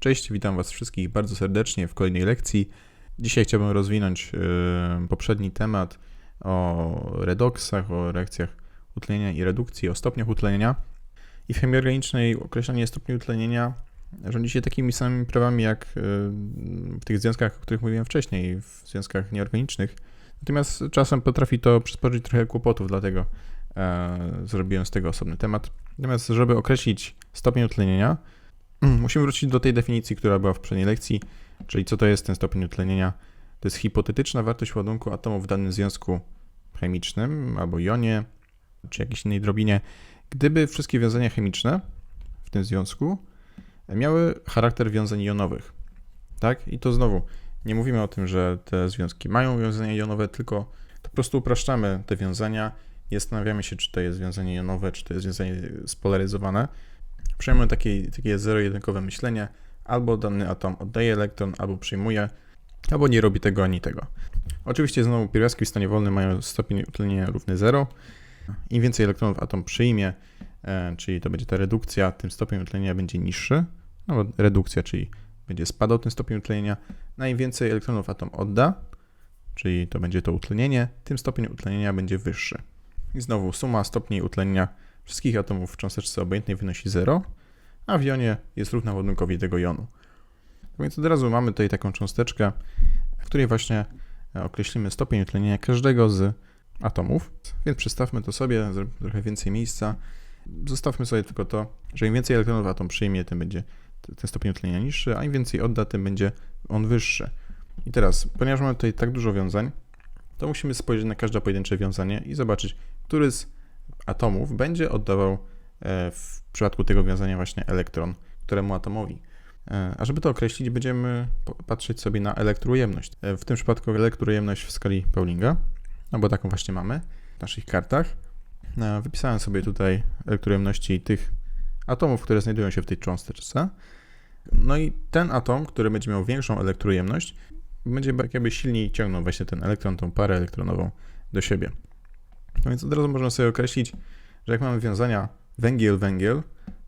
Cześć, witam Was wszystkich bardzo serdecznie w kolejnej lekcji. Dzisiaj chciałbym rozwinąć yy, poprzedni temat o redoksach, o reakcjach utlenienia i redukcji, o stopniach utlenienia. I w chemii organicznej określenie stopni utlenienia rządzi się takimi samymi prawami jak yy, w tych związkach, o których mówiłem wcześniej, w związkach nieorganicznych. Natomiast czasem potrafi to przysporzyć trochę kłopotów, dlatego yy, zrobiłem z tego osobny temat. Natomiast, żeby określić stopień utlenienia, musimy wrócić do tej definicji, która była w poprzedniej lekcji, czyli co to jest ten stopień utlenienia. To jest hipotetyczna wartość ładunku atomów w danym związku chemicznym albo jonie, czy jakiejś innej drobinie, gdyby wszystkie wiązania chemiczne w tym związku miały charakter wiązań jonowych. Tak? I to znowu, nie mówimy o tym, że te związki mają wiązania jonowe, tylko po prostu upraszczamy te wiązania i zastanawiamy się, czy to jest wiązanie jonowe, czy to jest wiązanie spolaryzowane. Przyjmujemy takie, takie zero-jedynkowe myślenie, albo dany atom oddaje elektron, albo przyjmuje, albo nie robi tego ani tego. Oczywiście znowu pierwiastki w stanie wolnym mają stopień utlenienia równy 0. Im więcej elektronów atom przyjmie, e, czyli to będzie ta redukcja, tym stopień utlenienia będzie niższy, no bo redukcja, czyli będzie spadał ten stopień utlenienia. No im więcej elektronów atom odda, czyli to będzie to utlenienie, tym stopień utlenienia będzie wyższy. I znowu suma stopni utlenienia wszystkich atomów w cząsteczce obojętnej wynosi 0, a w jonie jest równa ładunkowi tego jonu. Więc od razu mamy tutaj taką cząsteczkę, w której właśnie określimy stopień utlenienia każdego z atomów. Więc przystawmy to sobie, trochę więcej miejsca. Zostawmy sobie tylko to, że im więcej elektronów atom przyjmie, tym będzie ten stopień utlenienia niższy, a im więcej odda, tym będzie on wyższy. I teraz, ponieważ mamy tutaj tak dużo wiązań, to musimy spojrzeć na każde pojedyncze wiązanie i zobaczyć, który z atomów będzie oddawał e, w przypadku tego wiązania właśnie elektron któremu atomowi. E, a żeby to określić, będziemy patrzeć sobie na elektroujemność. E, w tym przypadku elektroujemność w skali Paulinga, no bo taką właśnie mamy w naszych kartach. Wypisałem sobie tutaj elektroujemności tych atomów, które znajdują się w tej cząsteczce. No i ten atom, który będzie miał większą elektroujemność, będzie jakby silniej ciągnął właśnie ten elektron, tą parę elektronową do siebie. No więc od razu można sobie określić, że jak mamy wiązania węgiel-węgiel,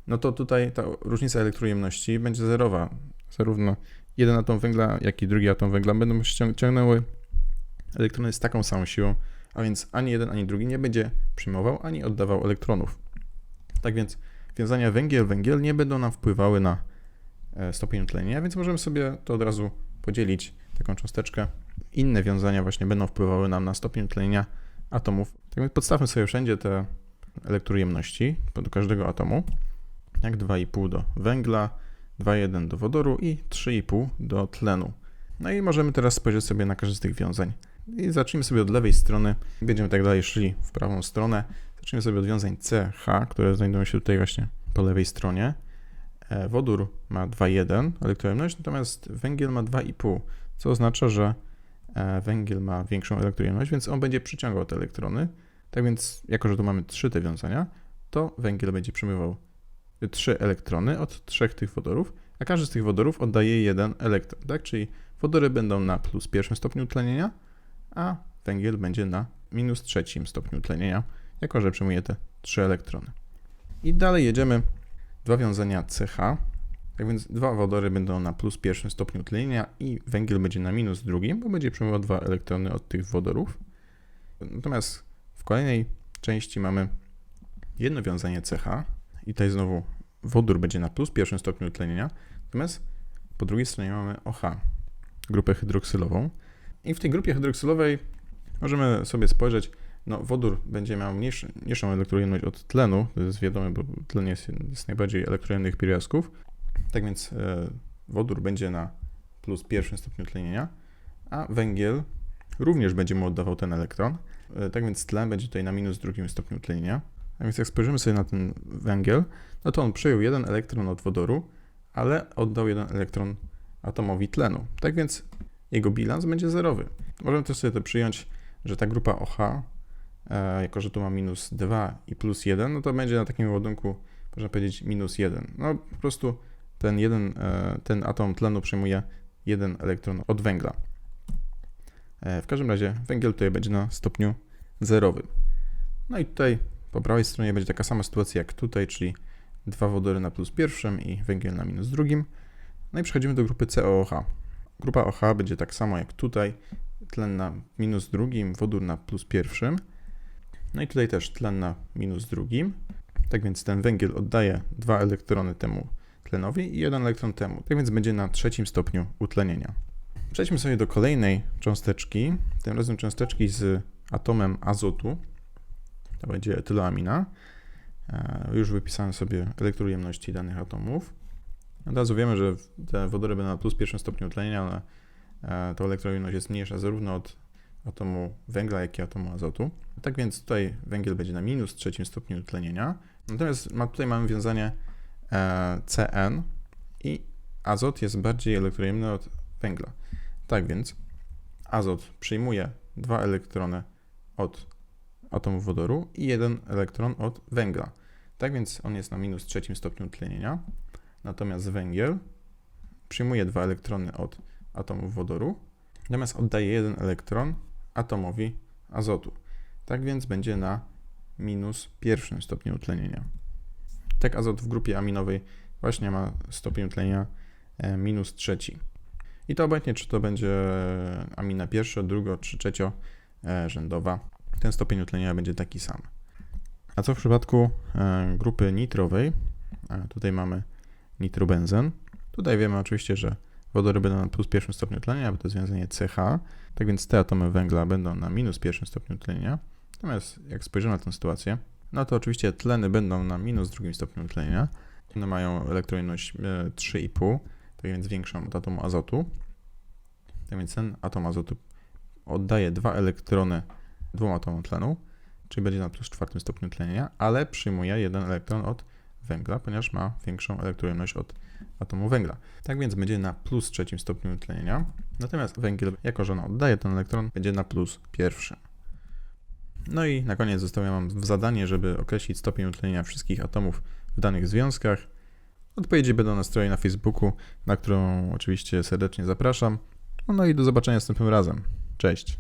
no to tutaj ta różnica elektroujemności będzie zerowa. Zarówno jeden atom węgla, jak i drugi atom węgla będą ciągnęły elektrony z taką samą siłą, a więc ani jeden, ani drugi nie będzie przyjmował, ani oddawał elektronów. Tak więc wiązania węgiel-węgiel nie będą nam wpływały na e, stopień utlenienia, więc możemy sobie to od razu podzielić, taką cząsteczkę. Inne wiązania właśnie będą wpływały nam na stopień utlenienia atomów. Tak podstawmy sobie wszędzie te elektroujemności do każdego atomu, jak 2,5 do węgla, 2,1 do wodoru i 3,5 do tlenu. No i możemy teraz spojrzeć sobie na każdy z tych wiązań. I zacznijmy sobie od lewej strony, będziemy tak dalej szli w prawą stronę. Zacznijmy sobie od wiązań CH, które znajdują się tutaj właśnie po lewej stronie. E, wodór ma 2,1 elektroujemność, natomiast węgiel ma 2,5, co oznacza, że węgiel ma większą elektrojenność, więc on będzie przyciągał te elektrony. Tak więc, jako że tu mamy trzy te wiązania, to węgiel będzie przyjmował trzy elektrony od trzech tych wodorów, a każdy z tych wodorów oddaje jeden elektron, tak? Czyli wodory będą na plus pierwszym stopniu utlenienia, a węgiel będzie na minus trzecim stopniu utlenienia, jako że przyjmuje te trzy elektrony. I dalej jedziemy. Dwa wiązania CH, tak więc dwa wodory będą na plus pierwszym stopniu utlenienia i węgiel będzie na minus drugim, bo będzie przyjmował dwa elektrony od tych wodorów. Natomiast w kolejnej części mamy jedno wiązanie CH i tutaj znowu wodór będzie na plus pierwszym stopniu utlenienia, natomiast po drugiej stronie mamy OH, grupę hydroksylową. I w tej grupie hydroksylowej możemy sobie spojrzeć, no wodór będzie miał mniejszą elektrojemność od tlenu, to jest wiadome, bo tlen jest, jest najbardziej elektrojemnych pierwiastków, tak więc e, wodór będzie na plus pierwszym stopniu tlenienia, a węgiel również będzie mu oddawał ten elektron. E, tak więc tlen będzie tutaj na minus drugim stopniu tlenienia. A więc jak spojrzymy sobie na ten węgiel, no to on przyjął jeden elektron od wodoru, ale oddał jeden elektron atomowi tlenu. Tak więc jego bilans będzie zerowy. Możemy też sobie to przyjąć, że ta grupa OH, jako że tu ma minus 2 i plus 1, no to będzie na takim ładunku, można powiedzieć, minus 1. No po prostu ten, jeden, e, ten atom tlenu przyjmuje jeden elektron od węgla. E, w każdym razie węgiel tutaj będzie na stopniu zerowym. No i tutaj po prawej stronie będzie taka sama sytuacja jak tutaj, czyli dwa wodory na plus pierwszym i węgiel na minus drugim. No i przechodzimy do grupy COOH. Grupa OH będzie tak samo jak tutaj, tlen na minus drugim, wodór na plus pierwszym. No i tutaj też tlen na minus drugim. Tak więc ten węgiel oddaje dwa elektrony temu tlenowi i jeden elektron temu. Tak więc będzie na trzecim stopniu utlenienia. Przejdźmy sobie do kolejnej cząsteczki, tym razem cząsteczki z atomem azotu. To będzie etyloamina. E, Już wypisałem sobie elektroujemności danych atomów. Od razu wiemy, że te wodory będą na plus pierwszym stopniu utlenienia, ale e, ta elektroujemność jest mniejsza zarówno od atomu węgla, jak i atomu azotu. Tak więc tutaj węgiel będzie na minus trzecim stopniu utlenienia. Natomiast tutaj mamy wiązanie CN i azot jest bardziej elektroujemny od węgla. Tak więc azot przyjmuje dwa elektrony od atomu wodoru i jeden elektron od węgla. Tak więc on jest na minus trzecim stopniu tlenienia. Natomiast węgiel przyjmuje dwa elektrony od atomu wodoru, natomiast oddaje jeden elektron atomowi azotu. Tak więc będzie na minus pierwszym stopniu utlenienia. Tak azot w grupie aminowej właśnie ma stopień utlenienia e, minus trzeci. I to obojętnie, czy to będzie amina pierwsza, druga, czy trzeciorzędowa, ten stopień utlenienia będzie taki sam. A co w przypadku e, grupy nitrowej? E, Tutaj mamy nitrobenzen. Tutaj wiemy oczywiście, że wodory będą na plus pierwszym stopniu tlenienia, bo to związanie CH. Tak więc te atomy węgla będą na minus pierwszym stopniu tlenienia. Natomiast jak spojrzymy na tę sytuację, no to oczywiście tleny będą na minus drugim stopniu tlenienia. One mają elektrojenność e, 3,5, tak więc większą od atomu azotu. Tak więc ten atom azotu oddaje dwa elektrony dwóm atomom tlenu, czyli będzie na plus czwartym stopniu tlenienia, ale przyjmuje jeden elektron od węgla, ponieważ ma większą elektrojenność od atomu węgla. Tak więc będzie na plus trzecim stopniu tlenienia, natomiast węgiel, jako że on oddaje ten elektron, będzie na plus pierwszym. No i na koniec zostawiam Wam w zadanie, żeby określić stopień utlenienia wszystkich atomów w danych związkach. Odpowiedzi będą na stronie na Facebooku, na którą oczywiście serdecznie zapraszam. No i do zobaczenia następnym razem. Cześć.